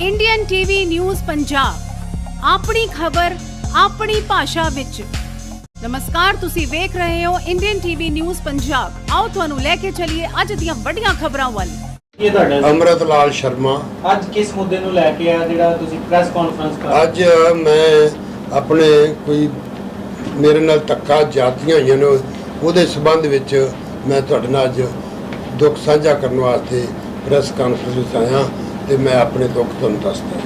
Indian TV news Punjab ਆਪਣੀ ਖਬਰ ਆਪਣੀ ਭਾਸ਼ਾ ਵਿੱਚ। ਨਮਸਕਾਰ ਤੁਸੀਂ ਵੇਖ ਰਹੇ ਹੋ ਇੰਡੀਅਨ ਟੀਵੀ ਨਿਊਜ਼ ਪੰਜਾਬ ਆਓ ਤੁਹਾਨੂੰ ਲੈ ਕੇ ਚੱਲੀਏ ਅੱਜ ਦੀਆਂ ਵੱਡੀਆਂ ਖਬਰਾਂ ਵੱਲ। ਇਹ ਤੁਹਾਡਾ ਅੰਮ੍ਰਿਤ ਲਾਲ ਸ਼ਰਮਾ। ਅੱਜ ਕਿਸ ਮੁੱਦੇ ਨੂੰ ਲੈ ਕੇ ਆ ਜਿਹੜਾ ਤੁਸੀਂ ਪ੍ਰੈਸ ਕਾਨਫਰੰਸ ਕਰ ਅੱਜ ਮੈਂ ਆਪਣੇ ਕੋਈ ਮੇਰੇ ਨਾਲ ਧੱਕਾ ਜਾਤੀਆਂ ਹੋਈਆਂ ਨੇ ਉਹਦੇ ਸਬੰਧ ਵਿੱਚ ਮੈਂ ਤੁਹਾਡੇ ਨਾਲ ਅੱਜ ਦੁੱਖ ਸਾਂਝਾ ਕਰਨ ਵਾਸਤੇ ਪ੍ਰੈਸ ਕਾਨਫਰੰਸ ਵਿੱਚ ਆਇਆ। ਤੇ ਮੈਂ ਆਪਣੇ ਦੁੱਖ ਤੁਹਾਨੂੰ ਦੱਸਦਾ?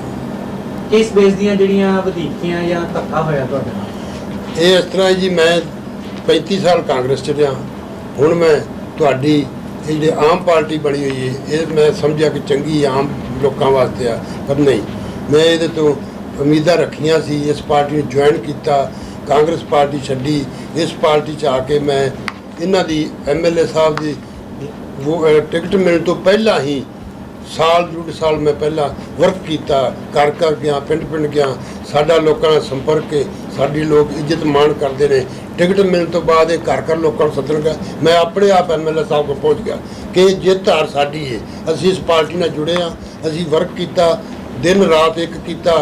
ਕਿਸ ਬੇਸ ਦੀਆਂ ਜਿਹੜੀਆਂ ਵਧੀਕੀਆਂ ਜਾਂ ਧੱਕਾ ਹੋਇਆ ਤੁਹਾਡੇ ਨਾਲ? ਇਹ ਇਸ ਤਰ੍ਹਾਂ ਜੀ ਮੈਂ 35 ਸਾਲ ਕਾਂਗਰਸ ਚ ਰਿਹਾ। ਹੁਣ ਮੈਂ ਤੁਹਾਡੀ ਇਹ ਜਿਹੜੀ ਆਮ ਪਾਰਟੀ ਬਣੀ ਹੋਈ ਹੈ ਇਹ ਮੈਂ ਸਮਝਿਆ ਕਿ ਚੰਗੀ ਆਮ ਲੋਕਾਂ ਵਾਸਤੇ ਆ ਪਰ ਨਹੀਂ। ਮੈਂ ਇਹਦੇ ਤੋਂ ਉਮੀਦਾਂ ਰੱਖੀਆਂ ਸੀ ਇਸ ਪਾਰਟੀ ਨੂੰ ਜੁਆਇਨ ਕੀਤਾ ਕਾਂਗਰਸ ਪਾਰਟੀ ਛੱਡੀ। ਇਸ ਪਾਰਟੀ ਚ ਆ ਕੇ ਮੈਂ ਇਹਨਾਂ ਦੀ ਐਮਐਲਏ ਸਾਹਿਬ ਦੀ ਉਹ ਟਿਕਟ ਮਿਲਣ ਤੋਂ ਪਹਿਲਾਂ ਹੀ ਸਾਲ ਡੂਢ ਸਾਲ ਮੈਂ ਪਹਿਲਾਂ ਵਰਕ ਕੀਤਾ, ਘਰ ਘਰ ਗਿਆ, ਪਿੰਡ ਪਿੰਡ ਗਿਆ, ਸਾਡਾ ਲੋਕਾਂ ਨਾਲ ਸੰਪਰਕ ਹੈ, ਸਾਡੀ ਲੋਕ ਇੱਜ਼ਤ ਮਾਣ ਕਰਦੇ ਨੇ। ਟਿਕਟ ਮਿਲਣ ਤੋਂ ਬਾਅਦ ਇਹ ਘਰ ਘਰ ਲੋਕਾਂ ਨੂੰ ਸੱਦਣ ਗਿਆ। ਮੈਂ ਆਪਣੇ ਆਪ ਐਮਐਲਏ ਸਾਹਿਬ ਕੋਲ ਪਹੁੰਚ ਗਿਆ ਕਿ ਇਹ ਜਿੱਤ ਹਾਰ ਸਾਡੀ ਹੈ, ਅਸੀਂ ਇਸ ਪਾਰਟੀ ਨਾਲ ਜੁੜੇ ਹਾਂ, ਅਸੀਂ ਵਰਕ ਕੀਤਾ, ਦਿਨ ਰਾਤ ਇੱਕ ਕੀਤਾ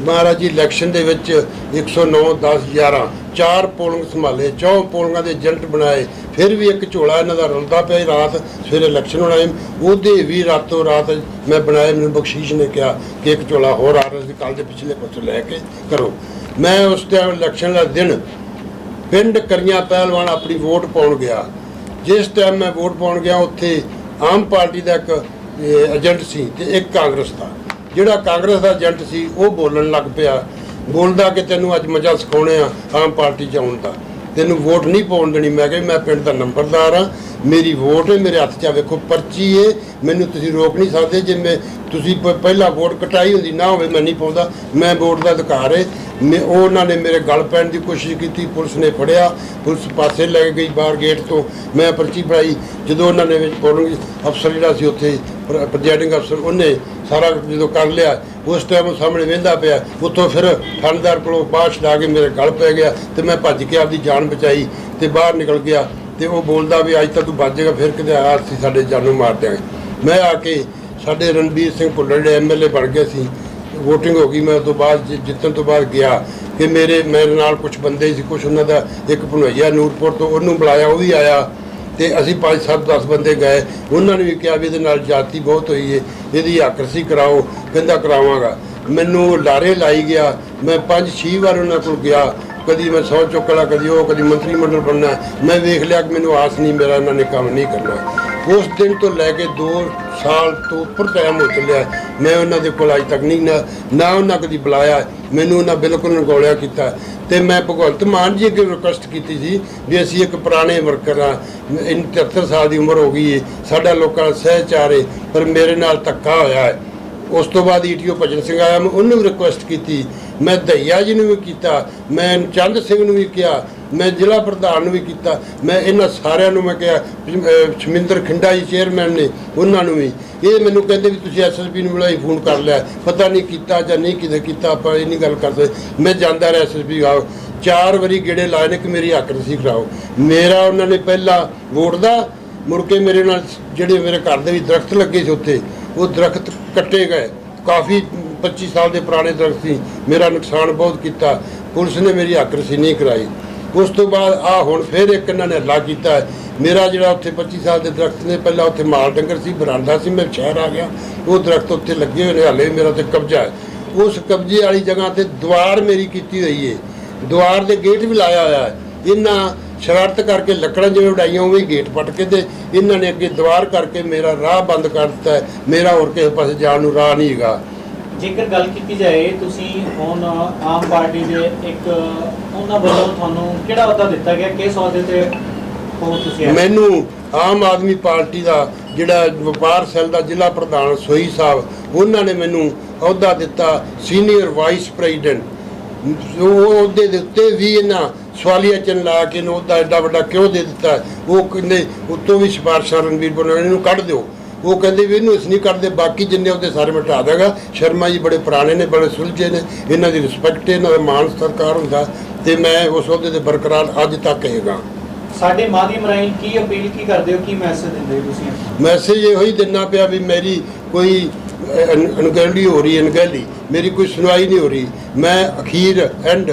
ਮਹਾਰਾਜ ਜੀ ਇਲੈਕਸ਼ਨ ਦੇ ਵਿੱਚ 109 10 11 ਚਾਰ ਪੋਲਿੰਗ ਸੰਭਾਲੇ, ਚੌਂ ਪੋਲਿੰਗਾਂ ਦੇ ਏਜੰਟ ਬਣਾਏ, ਫਿਰ ਵੀ ਇੱਕ ਝੋਲਾ ਇਹਨਾਂ ਦਾ ਰਲਦਾ ਪਿਆ ਸੀ ਰਾਤ, ਸਵੇਰੇ ਇਲੈਕਸ਼ਨ ਹੋਣਾ ਸੀ। ਉਹਦੇ ਵੀ ਰਾਤੋਂ ਰਾਤ ਮੈਂ ਬਣਾਏ, ਮੈਨੂੰ ਬਖਸ਼ੀਸ਼ ਨੇ ਕਿਹਾ ਕਿ ਇੱਕ ਝੋਲਾ ਹੋਰ ਆ ਰਿਹਾ ਸੀ ਕੱਲ ਦੇ ਪਿਛਲੇ ਪਾਸੋਂ ਲੈ ਕੇ ਕਰੋ। ਮੈਂ ਉਸ ਟਾਈਮ ਇਲੈਕਸ਼ਨ ਦਾ ਦਿਨ ਪਿੰਡ ਕਰੀਆਂ ਪਹਿਲਵਾਨ ਆਪਣੀ ਵੋਟ ਪਾਉਣ ਗਿਆ। ਜਿਸ ਟਾਈਮ ਮੈਂ ਵੋਟ ਪਾਉਣ ਗਿਆ, ਉੱਥੇ ਆਮ ਪਾਰਟੀ ਦਾ ਇੱਕ ਏਜੰਟ ਸੀ ਤੇ ਇੱਕ ਕਾਂਗਰਸ ਦਾ। ਜਿਹੜਾ ਕਾਂਗਰਸ ਦਾ ਏਜੰਟ ਸੀ, ਉਹ ਬੋਲਣ ਲੱਗ ਪਿਆ। ਬੋਲਦਾ ਕਿ ਤੈਨੂੰ ਅੱਜ ਮਜ਼ਾ ਸਿਖਾਉਣੇ ਆ ਆਮ ਪਾਰਟੀ ਚ ਆਉਣ ਦਾ। ਤੈਨੂੰ ਵੋਟ ਨਹੀਂ ਪਾਉਣ ਦੇਣੀ। ਮੈਂ ਕਿਹਾ ਮੈਂ ਪਿੰਡ ਦਾ ਨੰਬਰਦਾਰ ਆ ਮੇਰੀ ਵੋਟ ਹੈ, ਮੇਰੇ ਹੱਥ 'ਚ ਆ। ਵੇਖੋ, ਪਰਚੀ ਏ। ਮੈਨੂੰ ਤੁਸੀਂ ਰੋਕ ਨਹੀਂ ਸਕਦੇ। ਜੇ ਮੈਂ ਤੁਸੀਂ ਪ- ਪਹਿਲਾਂ ਵੋਟ ਕਟਾਈ ਹੁੰਦੀ, ਨਾ ਹੋਵੇ ਮੈਂ ਨਹੀਂ ਪਾਉਂਦਾ। ਮੈਂ ਵੋਟ ਦਾ ਅਧਿਕਾਰ ਹੈ ਮੈਂ ਉਹਨਾਂ ਨੇ ਮੇਰੇ ਗਲ ਪੈਣ ਦੀ ਕੋਸ਼ਿਸ਼ ਕੀਤੀ, ਪੁਲਿਸ ਨੇ ਫੜਿਆ, ਪੁਲਿਸ ਪਾਸੇ ਲੈ ਕੇ ਗਈ ਬਾਹਰ ਗੇਟ ਤੋਂ। ਮੈਂ ਪਰਚੀ ਫੜਾਈ, ਜਦੋਂ ਉਹਨਾਂ ਨੇ ਵਿੱਚ ਪੋਲਿੰਗ ਅਫਸਰ ਜਿਹੜਾ ਸੀ ਉੱਥੇ ਪ੍ਰੈਜ਼ਾਈਡਿੰਗ ਅਫਸਰ, ਉਹਨੇ ਸਾਰਾ ਜਦੋਂ ਕਰ ਲਿਆ, ਉਸ ਟਾਈਮ ਉਹ ਸਾਹਮਣੇ ਵੇਂਦਾ ਪਿਆ, ਉੱਥੋਂ ਫਿਰ ਥਾਣੇਦਾਰ ਕੋਲੋਂ ਬਾਹਰ ਛਡਾ ਕੇ ਮੇਰੇ ਗਲ ਪੈ ਗਿਆ ਤੇ ਮੈਂ ਭੱਜ ਕੇ ਆਪਦੀ ਜਾਨ ਬਚਾਈ ਤੇ ਬਾਹਰ ਨਿਕਲ ਗਿਆ ਤੇ ਉਹ ਬੋਲਦਾ ਵੀ ਅੱਜ ਤਾਂ ਤੂੰ ਬਚ ਜਾਏਗਾ, ਫਿਰ ਕਿਤੇ ਆਇਆ ਅਸੀਂ ਸਾਡੇ ਜਾਨੋਂ ਮਾਰ ਦਿਆਂਗੇ। ਮੈਂ ਆ ਕੇ ਸਾਡੇ ਰਣਬੀਰ ਸਿੰਘ ਭੁੱਲਰ ਜਿਹੜੇ ਐਮਐਲਏ ਬਣ ਗਏ ਸੀ। ਵੋਟਿੰਗ ਹੋ ਗਈ, ਮੈਂ ਉਸ ਤੋਂ ਬਾਅਦ ਜਿ- ਜਿੱਤਣ ਤੋਂ ਬਾਅਦ ਗਿਆ। ਕਿ ਮੇਰੇ ਮੇਰੇ ਨਾਲ ਕੁਝ ਬੰਦੇ ਸੀ ਕੁਝ ਉਹਨਾਂ ਦਾ ਇੱਕ ਭਣੋਈਆ ਨੂਰਪੁਰ ਤੋਂ ਉਹਨੂੰ ਬੁਲਾਇਆ, ਉਹ ਵੀ ਆਇਆ। ਤੇ ਅਸੀਂ ਪੰਜ, ਸੱਤ 10 ਬੰਦੇ ਗਏ। ਉਹਨਾਂ ਨੇ ਵੀ ਕਿਹਾ ਵੀ ਇਹਦੇ ਨਾਲ ਜਾਤੀ ਬਹੁਤ ਹੋਈ ਏ, ਇਹਦੀ ਆਕਰਸੀ ਕਰਾਓ, ਕਹਿੰਦਾ ਕਰਾਵਾਂਗਾ। ਮੈਨੂੰ ਲਾਰੇ ਲਾਈ ਗਿਆ। ਮੈਂ ਪੰਜ, ਛੇ ਵਾਰ ਉਹਨਾਂ ਕੋਲ ਗਿਆ। ਕਦੀ ਮੈਂ ਸੌ ਚੁੱਕਲਾ ਕਦੀ ਉਹ, ਕਦੀ ਮੰਤਰੀ ਮੰਡਲ ਬਣਨਾ। ਮੈਂ ਵੇਖ ਲਿਆ ਕਿ ਮੈਨੂੰ ਆਸ ਨਹੀਂ, ਮੇਰਾ ਇਹਨਾਂ ਨੇ ਕੰਮ ਨਹੀਂ ਕਰਨਾ। ਉਸ ਦਿਨ ਤੋਂ ਲੈ ਕੇ 2 ਸਾਲ ਤੋਂ ਉੱਪਰ ਟਾਈਮ ਹੋ ਚੱਲਿਆ। ਮੈਂ ਉਹਨਾਂ ਦੇ ਕੋਲ ਅਜ ਤੱਕ ਨਹੀਂ ਨਾ ਨਾ ਉਹਨਾਂ ਕਦੀ ਬੁਲਾਇਆ। ਮੈਨੂੰ ਉਹਨਾਂ ਬਿਲਕੁਲ ਨਗੌਲਿਆ ਕੀਤਾ। ਤੇ ਮੈਂ ਭਗਵੰਤ ਮਾਨ ਜੀ ਅੱਗੇ ਰਿਕੁਐਸਟ ਕੀਤੀ ਸੀ ਵੀ ਅਸੀਂ ਇੱਕ ਪੁਰਾਣੇ ਵਰਕਰ ਆ ਇਨ 73 ਸਾਲ ਦੀ ਉਮਰ ਹੋ ਗਈ ਹੈ ਸਾਡਾ ਲੋਕਾਂ ਦਾ ਸਹਿਚਾਰ ਹੈ ਪਰ ਮੇਰੇ ਨਾਲ ਧੱਕਾ ਹੋਇਆ ਹੈ ਉਸ ਤੋਂ ਬਾਅਦ ਈਟੀਓ ਭਜਨ ਸਿੰਘ ਆਇਆ। ਮੈਂ ਉਹਨੂੰ ਵੀ ਰਿਕੁਐਸਟ ਕੀਤੀ। ਮੈਂ ਦਈਆ ਜੀ ਨੂੰ ਵੀ ਕੀਤਾ। ਮੈਂ ਚੰਦ ਸਿੰਘ ਨੂੰ ਵੀ ਕਿਹਾ। ਮੈਂ ਜ਼ਿਲ੍ਹਾ ਪ੍ਰਧਾਨ ਨੂੰ ਵੀ ਕੀਤਾ। ਮੈਂ ਇਹਨਾਂ ਸਾਰਿਆਂ ਨੂੰ ਮੈਂ ਕਿਹਾ ਸ਼ਮਿੰਦਰ ਖਿੰਡਾ ਜੀ ਚੇਅਰਮੈਨ ਨੇ, ਉਹਨਾਂ ਨੂੰ ਵੀ। ਇਹ ਮੈਨੂੰ ਕਹਿੰਦੇ ਵੀ ਤੁਸੀਂ ਐਸਐਸਪੀ ਨੂੰ ਮਿਲਾਈ ਫੋਨ ਕਰ ਲਿਆ। ਪਤਾ ਨਹੀਂ ਕੀਤਾ ਜਾਂ ਨਹੀਂ ਕਿਤੇ ਕੀਤਾ, ਆਪਾਂ ਇਹ ਨਹੀਂ ਗੱਲ ਕਰਦੇ ਮੈਂ ਜਾਂਦਾ ਰਿਹਾ ਐਸਐਸਪੀ ਆਓ। ਚਾਰ ਵਾਰੀ ਗੇੜੇ ਲਾਏ ਨੇ ਕਿ ਮੇਰੀ ਹੱਕ ਰਸੀ ਕਰਾਓ ਮੇਰਾ ਉਹਨਾਂ ਨੇ ਪਹਿਲਾਂ ਵੋਟ ਦਾ, ਮੁੜ ਕੇ ਮੇਰੇ ਨਾਲ ਜਿਹੜੇ ਮੇਰੇ ਘਰ ਦੇ ਵੀ ਦਰਖਤ ਲੱਗੇ ਸੀ ਉੱਥੇ, ਉਹ ਦਰਖਤ ਕੱਟੇ ਗਏ। ਕਾਫੀ 25 ਸਾਲ ਦੇ ਪੁਰਾਣੇ ਦਰਖਤ ਸੀ। ਮੇਰਾ ਨੁਕਸਾਨ ਬਹੁਤ ਕੀਤਾ। ਪੁਲਿਸ ਨੇ ਮੇਰੀ ਹੱਕ ਰਸੀ ਨਹੀਂ ਕਰਾਈ। ਉਸ ਤੋਂ ਬਾਅਦ ਆ ਹੁਣ ਫਿਰ ਇੱਕ ਇਹਨਾਂ ਨੇ ਹੱਲਾ ਕੀਤਾ ਮੇਰਾ ਜਿਹੜਾ ਉੱਥੇ 25 ਸਾਲ ਦੇ ਦਰਖਤ ਨੇ, ਪਹਿਲਾਂ ਉੱਥੇ ਮਾਲ ਡੰਗਰ ਸੀ, ਬਰਾਂਡਾ ਸੀ, ਮੈਂ ਸ਼ਹਿਰ ਆ ਗਿਆ। ਉਹ ਦਰਖਤ ਉੱਥੇ ਲੱਗੇ ਹੋਏ ਨੇ, ਹਲੇ ਮੇਰਾ ਤੇ ਕਬਜ਼ਾ ਹੈ। ਉਸ ਕਬਜ਼ੇ ਵਾਲੀ ਜਗ੍ਹਾ ਤੇ ਦੀਵਾਰ ਮੇਰੀ ਕੀਤੀ ਹੋਈ ਹੈ ਦੀਵਾਰ ਦੇ ਗੇਟ ਵੀ ਲਾਇਆ ਹੋਇਆ ਹੈ। ਇਹਨਾਂ ਸ਼ਰਾਰਤ ਕਰਕੇ ਲੱਕੜਾਂ ਜਿਵੇਂ ਉਡਾਈਆਂ, ਉਵੇਂ ਗੇਟ ਪੱਟ ਕੇ ਤੇ ਇਹਨਾਂ ਨੇ ਅੱਗੇ ਦੀਵਾਰ ਕਰਕੇ ਮੇਰਾ ਰਾਹ ਬੰਦ ਕਰ ਦਿੱਤਾ ਮੇਰਾ ਹੋਰ ਕਿਸੇ ਪਾਸੇ ਜਾਣ ਨੂੰ ਰਾਹ ਨਹੀਂ ਹੈਗਾ। ਜੇਕਰ ਗੱਲ ਕੀਤੀ ਜਾਏ, ਤੁਸੀਂ ਹੁਣ ਆਮ ਪਾਰਟੀ ਦੇ ਇੱਕ, ਉਹਨਾਂ ਵੱਲੋਂ ਤੁਹਾਨੂੰ ਕਿਹੜਾ ਅਹੁਦਾ ਦਿੱਤਾ ਗਿਆ? ਕਿਸ ਅਹੁਦੇ ਤੇ ਹੋ ਤੁਸੀਂ ਮੈਨੂੰ ਆਮ ਆਦਮੀ ਪਾਰਟੀ ਦਾ ਜਿਹੜਾ ਵਪਾਰ ਸੈੱਲ ਦਾ ਜ਼ਿਲ੍ਹਾ ਪ੍ਰਧਾਨ ਸੋਈ ਸਾਹਿਬ, ਉਹਨਾਂ ਨੇ ਮੈਨੂੰ ਅਹੁਦਾ ਦਿੱਤਾ ਸੀਨੀਅਰ ਵਾਈਸ ਪ੍ਰੈਜ਼ੀਡੈਂਟ। ਉਹ ਅਹੁਦੇ ਦੇ ਉੱਤੇ ਵੀ ਇਹਨਾਂ ਸਵਾਲੀਆ ਚਿੰਨ੍ਹ ਲਾ ਕੇ ਇਹਨੂੰ ਉਹਦਾ ਐਡਾ ਵੱਡਾ ਕਿਉਂ ਦੇ ਦਿੱਤਾ? ਉਹ ਕਹਿੰਦੇ, ਉੱਤੋਂ ਵੀ ਸਿਫਾਰਸ਼ਾਂ ਰਣਵੀਰ ਬੋਲਣ ਨੂੰ ਕੱਢ ਦਿਓ। ਉਹ ਕਹਿੰਦੇ ਵੀ ਇਹਨੂੰ ਅਸੀਂ ਨਹੀਂ ਕੱਢਦੇ ਬਾਕੀ ਜਿੰਨੇ ਉਹਦੇ ਸਾਰੇ ਮੈਂ ਹਟਾ ਦਾਂਗਾ। ਸ਼ਰਮਾ ਜੀ ਬੜੇ ਪੁਰਾਣੇ ਨੇ ਬੜੇ ਸੁਲਝੇ ਨੇ। ਇਹਨਾਂ ਦੀ ਰਿਸਪੈਕਟ ਇਹਨਾਂ ਦਾ ਮਾਣ ਸਤਿਕਾਰ ਹੁੰਦਾ ਤੇ ਮੈਂ ਉਸ ਅਹੁਦੇ ਤੇ ਬਰਕਰਾਰ ਅੱਜ ਤੱਕ ਹੈਗਾ। ਸਾਡੇ ਮਾਧਿਅਮ ਰਾਹੀਂ ਕੀ ਅਪੀਲ ਕੀ ਕਰਦੇ ਹੋ ਕੀ ਮੈਸੇਜ ਦਿੰਦੇ ਹੋ ਤੁਸੀਂ? ਮੈਸੇਜ ਇਹੋ ਹੀ ਦਿੰਨਾ ਪਿਆ ਵੀ ਮੇਰੀ ਕੋਈ ਅਣਗਹਿਲੀ ਹੋ ਰਹੀ ਅਣਗਹਿਲੀ। ਮੇਰੀ ਕੋਈ ਸੁਣਵਾਈ ਨਹੀਂ ਹੋ ਰਹੀ। ਮੈਂ ਅਖੀਰ ਐਂਡ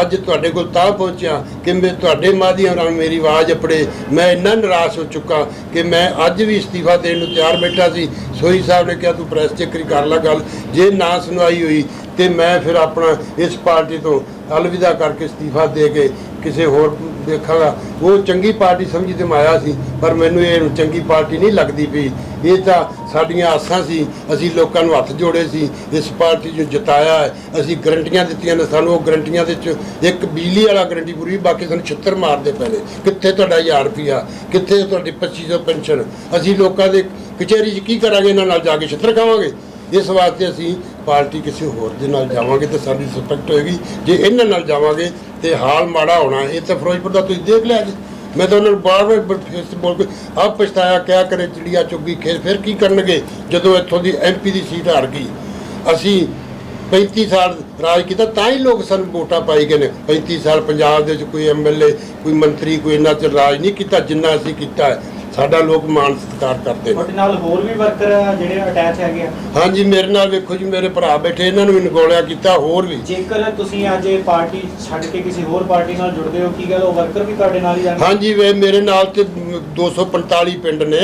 ਅੱਜ ਤੁਹਾਡੇ ਕੋਲ ਤਾਂ ਪਹੁੰਚਿਆ ਕਿ ਮੈਂ ਤੁਹਾਡੇ ਮਾਧਿਅਮ ਨਾਲ ਮੇਰੀ ਆਵਾਜ਼ ਅਪੜੇ। ਮੈਂ ਇੰਨਾ ਨਿਰਾਸ਼ ਹੋ ਚੁੱਕਾ ਕਿ ਮੈਂ ਅੱਜ ਵੀ ਅਸਤੀਫਾ ਦੇਣ ਨੂੰ ਤਿਆਰ ਬੈਠਾ ਸੀ। ਸੋਈ ਸਾਹਿਬ ਨੇ ਕਿਹਾ, ਤੂੰ ਪ੍ਰੈਸ ਚੱਕਰੀ ਕਰ ਲੈ ਗੱਲ। ਜੇ ਨਾ ਸੁਣਵਾਈ ਹੋਈ ਤੇ ਮੈਂ ਫਿਰ ਆਪਣਾ ਇਸ ਪਾਰਟੀ ਤੋਂ ਅਲਵਿਦਾ ਕਰਕੇ ਅਸਤੀਫਾ ਦੇ ਕੇ ਕਿਸੇ ਹੋਰ ਦੇਖਾਂਗਾ। ਉਹ ਚੰਗੀ ਪਾਰਟੀ ਸਮਝੀ ਤੇ ਮਾਇਆ ਸੀ, ਪਰ ਮੈਨੂੰ ਇਹ ਚੰਗੀ ਪਾਰਟੀ ਨਹੀਂ ਲੱਗਦੀ ਪਈ। ਇਹ ਤਾਂ ਸਾਡੀਆਂ ਆਸਾਂ ਸੀ। ਅਸੀਂ ਲੋਕਾਂ ਨੂੰ ਹੱਥ ਜੋੜੇ ਸੀ। ਇਸ ਪਾਰਟੀ ਨੂੰ ਜਿਤਾਇਆ ਅਸੀਂ ਗਰੰਟੀਆਂ ਦਿੱਤੀਆਂ ਨੇ ਸਾਨੂੰ। ਉਹ ਗਰੰਟੀਆਂ ਦੇ ਵਿੱਚ ਇੱਕ ਬਿਜਲੀ ਵਾਲਾ ਗਰੰਟੀ ਪੂਰੀ, ਬਾਕੀ ਸਾਨੂੰ ਛਿੱਤਰ ਮਾਰਦੇ ਪਏ ਨੇ। ਕਿੱਥੇ ਤੁਹਾਡਾ 1000 ਰੁਪਿਆ ਕਿੱਥੇ ਤੁਹਾਡੀ 2500 ਪੈਨਸ਼ਨ? ਅਸੀਂ ਲੋਕਾਂ ਦੇ ਕਚਹਿਰੀ 'ਚ ਕੀ ਕਰਾਂਗੇ? ਇਹਨਾਂ ਨਾਲ ਜਾ ਕੇ ਛਿੱਤਰ ਖਾਵਾਂਗੇ? ਇਸ ਵਾਸਤੇ ਅਸੀਂ ਪਾਰਟੀ ਕਿਸੇ ਹੋਰ ਦੇ ਨਾਲ ਜਾਵਾਂਗੇ ਤੇ ਸਾਡੀ ਰਿਸਪੈਕਟ ਹੋਏਗੀ। ਜੇ ਇਹਨਾਂ ਨਾਲ ਜਾਵਾਂਗੇ ਤੇ ਹਾਲ ਮਾੜਾ ਹੋਣਾ, ਇਹ ਤਾਂ ਫਿਰੋਜ਼ਪੁਰ ਦਾ ਤੁਸੀਂ ਦੇਖ ਲਿਆ ਜੀ। ਮੈਂ ਤਾਂ ਉਹਨਾਂ ਨੂੰ ਬਾਰ ਬਾਰ ਫੇਸ ਬੋਲ ਕੇ ਆਪ ਪਛਤਾਇਆ, ਕਿਆ ਕਰੇ ਚਿੜੀਆ ਚੁੱਗੀ ਖੇਤ ਫਿਰ ਕੀ ਕਰਨਗੇ? ਜਦੋਂ ਇੱਥੋਂ ਦੀ ਐਮਪੀ ਦੀ ਸੀਟ ਹਾਰ ਗਈ। ਅਸੀਂ 35 ਸਾਲ ਰਾਜ ਕੀਤਾ, ਤਾਂ ਹੀ ਲੋਕ ਸਾਨੂੰ ਵੋਟਾਂ ਪਾਈ ਗਏ ਨੇ। 35 ਸਾਲ ਪੰਜਾਬ ਦੇ ਵਿੱਚ ਕੋਈ ਐਮਐਲਏ ਕੋਈ ਮੰਤਰੀ, ਕੋਈ ਇੰਨਾ 'ਚ ਰਾਜ ਨਹੀਂ ਕੀਤਾ ਜਿੰਨਾ ਅਸੀਂ ਕੀਤਾ ਸਾਡਾ ਲੋਕ ਮਾਣ ਸਤਿਕਾਰ ਕਰਦੇ ਨੇ। ਤੁਹਾਡੇ ਨਾਲ ਹੋਰ ਵੀ ਵਰਕਰ ਜਿਹੜੇ ਅਟੈਚ ਹੈਗੇ ਆ? ਹਾਂਜੀ ਮੇਰੇ ਨਾਲ ਵੇਖੋ ਜੀ ਮੇਰੇ ਭਰਾ ਬੈਠੇ ਇਹਨਾਂ ਨੂੰ ਵੀ ਨਗੋਲਿਆ ਕੀਤਾ ਹੋਰ ਵੀ। ਜੇਕਰ ਤੁਸੀਂ ਅੱਜ ਇਹ ਪਾਰਟੀ ਛੱਡ ਕੇ ਕਿਸੇ ਹੋਰ ਪਾਰਟੀ ਨਾਲ ਜੁੜਦੇ ਹੋ ਕੀ ਗੱਲ ਉਹ ਵਰਕਰ ਵੀ ਤੁਹਾਡੇ ਨਾਲ ਹੀ ਜਾਣਗੇ ਹਾਂਜੀ ਵੇ ਮੇਰੇ ਨਾਲ ਤੇ 245 ਪਿੰਡ ਨੇ।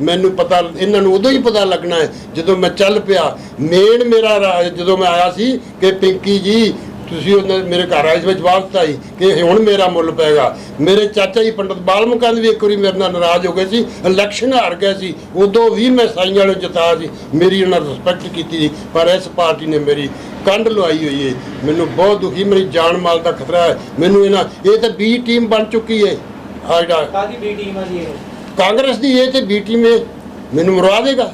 ਮੈਨੂੰ ਪਤਾ ਇਹਨਾਂ ਨੂੰ ਉਦੋਂ ਹੀ ਪਤਾ ਲੱਗਣਾ ਹੈ ਜਦੋਂ ਮੈਂ ਚੱਲ ਪਿਆ। ਮੇਨ ਮੇਰਾ ਰਾ- ਜਦੋਂ ਮੈਂ ਆਇਆ ਸੀ ਕਿ ਪਿੰਕੀ ਜੀ ਤੁਸੀਂ ਉਹਨਾਂ ਮੇਰੇ ਘਰ ਆਏ ਵਿੱਚ ਜਵਾਬ ਦਿੱਤਾ ਸੀ ਕਿ ਹੁਣ ਮੇਰਾ ਮੁੱਲ ਪਏਗਾ। ਮੇਰੇ ਚਾਚਾ ਜੀ ਪੰਡਤ ਬਾਲਮੁਕੰਦ ਵੀ ਇੱਕ ਵਾਰੀ ਮੇਰੇ ਨਾਲ ਨਾਰਾਜ਼ ਹੋ ਗਏ ਸੀ ਇਲੈਕਸ਼ਨ ਹਾਰ ਗਏ ਸੀ ਉਦੋਂ ਵੀ ਮੈਂ ਸਾਈਆਂ ਨੂੰ ਜਿਤਾਇਆ ਸੀ ਮੇਰੀ ਉਹਨਾਂ ਰਿਸਪੈਕਟ ਕੀਤੀ ਸੀ ਪਰ ਇਸ ਪਾਰਟੀ ਨੇ ਮੇਰੀ ਕੰਡ ਲਵਾਈ ਹੋਈ ਹੈ ਮੈਨੂੰ ਬਹੁਤ ਦੁਖੀ ਮੇਰੀ ਜਾਨ ਮਾਲ ਦਾ ਖਤਰਾ ਹੈ। ਮੈਨੂੰ ਇਹਨਾਂ ਇਹ ਤਾਂ ਬੀ ਟੀਮ ਬਣ ਚੁੱਕੀ ਹੈ ਆ ਜਿਹੜਾ ਕਾਦੀ ਬੀ ਟੀਮ ਆ ਜੀ ਇਹ? ਕਾਂਗਰਸ ਦੀ ਇਹ ਤੇ ਬੀ ਟੀਮ ਇਹ ਮੈਨੂੰ ਮਰਵਾ ਦੇਗਾ।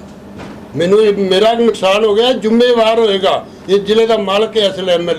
ਮੈਨੂੰ ਮੇਰਾ ਨੁਕਸਾਨ ਹੋ ਗਿਆ ਜ਼ਿੰਮੇਵਾਰ ਹੋਏਗਾ। ਇਹ ਜ਼ਿਲ੍ਹੇ ਦਾ ਮਾਲਕ ਹੈ ਅਸਲ ਐਮਐਲ